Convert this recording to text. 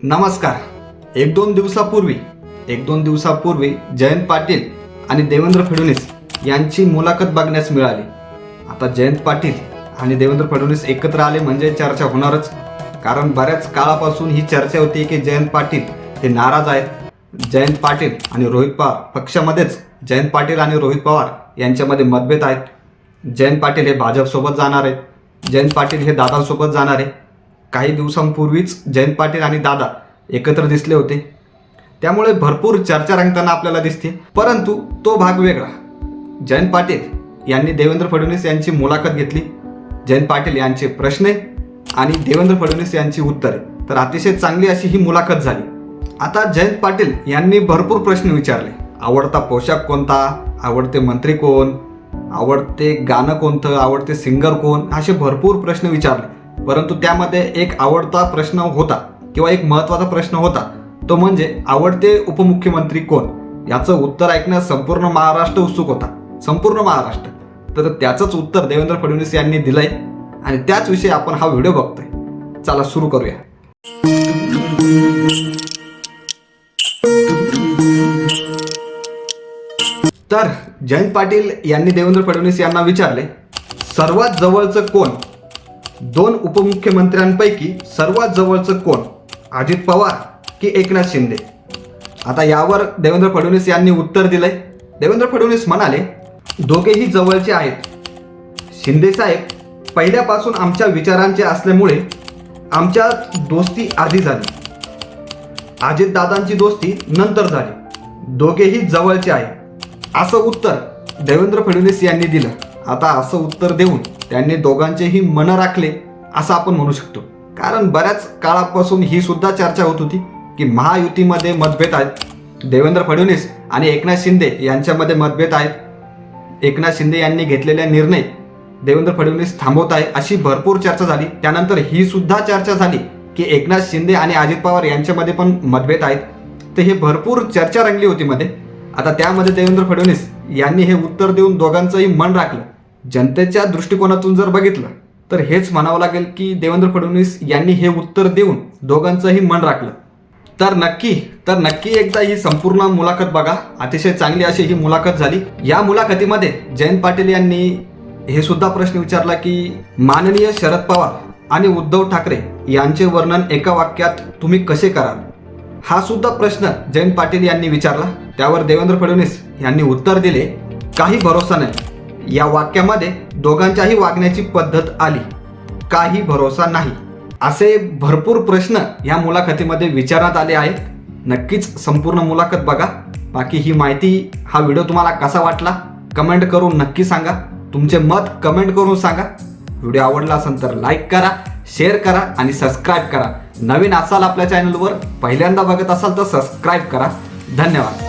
नमस्कार. एक दोन दिवसापूर्वी एक दोन दिवसापूर्वी जयंत पाटील आणि देवेंद्र फडणवीस यांची मुलाखत बघण्यास मिळाली. आता जयंत पाटील आणि देवेंद्र फडणवीस एकत्र आले म्हणजे चर्चा होणारच. कारण बऱ्याच काळापासून ही चर्चा होती की जयंत पाटील हे नाराज आहेत. जयंत पाटील आणि रोहित पवार पक्षामध्येच जयंत पाटील आणि रोहित पवार यांच्यामध्ये मतभेद आहेत. जयंत पाटील हे भाजपसोबत जाणार आहेत. जयंत पाटील हे दादांसोबत जाणार आहे काही दिवसांपूर्वीच जयंत पाटील आणि दादा एकत्र दिसले होते. त्यामुळे भरपूर चर्चा रंगताना आपल्याला दिसते. परंतु तो भाग वेगळा. जयंत पाटील यांनी देवेंद्र फडणवीस यांची मुलाखत घेतली. जयंत पाटील यांचे प्रश्न आणि देवेंद्र फडणवीस यांची उत्तरे. तर अतिशय चांगली अशी ही मुलाखत झाली. आता जयंत पाटील यांनी भरपूर प्रश्न विचारले. आवडता पोशाख कोणता? आवडते मंत्री कोण? आवडते गाणं कोणतं? आवडते सिंगर कोण? असे भरपूर प्रश्न विचारले. परंतु त्यामध्ये एक आवडता प्रश्न होता किंवा एक महत्त्वाचा प्रश्न होता. तो म्हणजे आवडते उपमुख्यमंत्री कोण? याचं उत्तर ऐकण्यास संपूर्ण महाराष्ट्र उत्सुक होता. संपूर्ण महाराष्ट्र. तर त्याचंच उत्तर देवेंद्र फडणवीस यांनी दिलंय. आणि त्याच विषयी आपण हा व्हिडिओ बघतोय. चला सुरू करूया. तर जयंत पाटील यांनी देवेंद्र फडणवीस यांना विचारले सर्वात जवळचं कोण? दोन उपमुख्यमंत्र्यांपैकी सर्वात जवळचं कोण? अजित पवार की एकनाथ शिंदे? आता यावर देवेंद्र फडणवीस यांनी उत्तर दिलंय. देवेंद्र फडणवीस म्हणाले दोघेही जवळचे आहेत. शिंदे साहेब पहिल्यापासून आमच्या विचारांचे असल्यामुळे आमच्या दोस्ती आधी झाली. अजित दादांची दोस्ती नंतर झाली. दोघेही जवळचे आहे असं उत्तर देवेंद्र फडणवीस यांनी दिलं. आता असं उत्तर देऊन त्यांनी दोघांचेही मन राखले असं आपण म्हणू शकतो. कारण बऱ्याच काळापासून ही सुद्धा चर्चा होत होती की महायुतीमध्ये मतभेद आहेत. देवेंद्र फडणवीस आणि एकनाथ शिंदे यांच्यामध्ये मतभेद आहेत. एकनाथ शिंदे यांनी घेतलेला निर्णय देवेंद्र फडणवीस थांबवत आहे अशी भरपूर चर्चा झाली. त्यानंतर ही सुद्धा चर्चा झाली की एकनाथ शिंदे आणि अजित पवार यांच्यामध्ये पण मतभेद आहेत. तर हे भरपूर चर्चा रंगली होती मध्ये. आता त्यामध्ये देवेंद्र फडणवीस यांनी हे उत्तर देऊन दोघांचंही मन राखलं. जनतेच्या दृष्टिकोनातून जर बघितलं तर हेच म्हणावं लागेल की देवेंद्र फडणवीस यांनी हे उत्तर देऊन दोघांचंही मन राखलं. तर नक्की तर नक्की एकदा ही संपूर्ण मुलाखत बघा. अतिशय चांगली अशी ही मुलाखत झाली. या मुलाखतीमध्ये जयंत पाटील यांनी हे सुद्धा प्रश्न विचारला की माननीय शरद पवार आणि उद्धव ठाकरे यांचे वर्णन एका वाक्यात तुम्ही कसे कराल? हा सुद्धा प्रश्न जयंत पाटील यांनी विचारला. त्यावर देवेंद्र फडणवीस यांनी उत्तर दिले. काही भरोसा नाही. या वाक्यामध्ये दोघांच्याही वागण्याची पद्धत आली. काही भरोसा नाही. असे भरपूर प्रश्न या मुलाखतीमध्ये विचारण्यात आले आहेत. नक्कीच संपूर्ण मुलाखत बघा. बाकी ही माहिती हा व्हिडिओ तुम्हाला कसा वाटला? कमेंट करून नक्की सांगा. तुमचे मत कमेंट करून सांगा. व्हिडिओ आवडला असेल तर लाईक करा शेअर करा आणि सबस्क्राईब करा. नवीन असाल आपल्या चॅनलवर पहिल्यांदा बघत असाल तर सबस्क्राईब करा. धन्यवाद.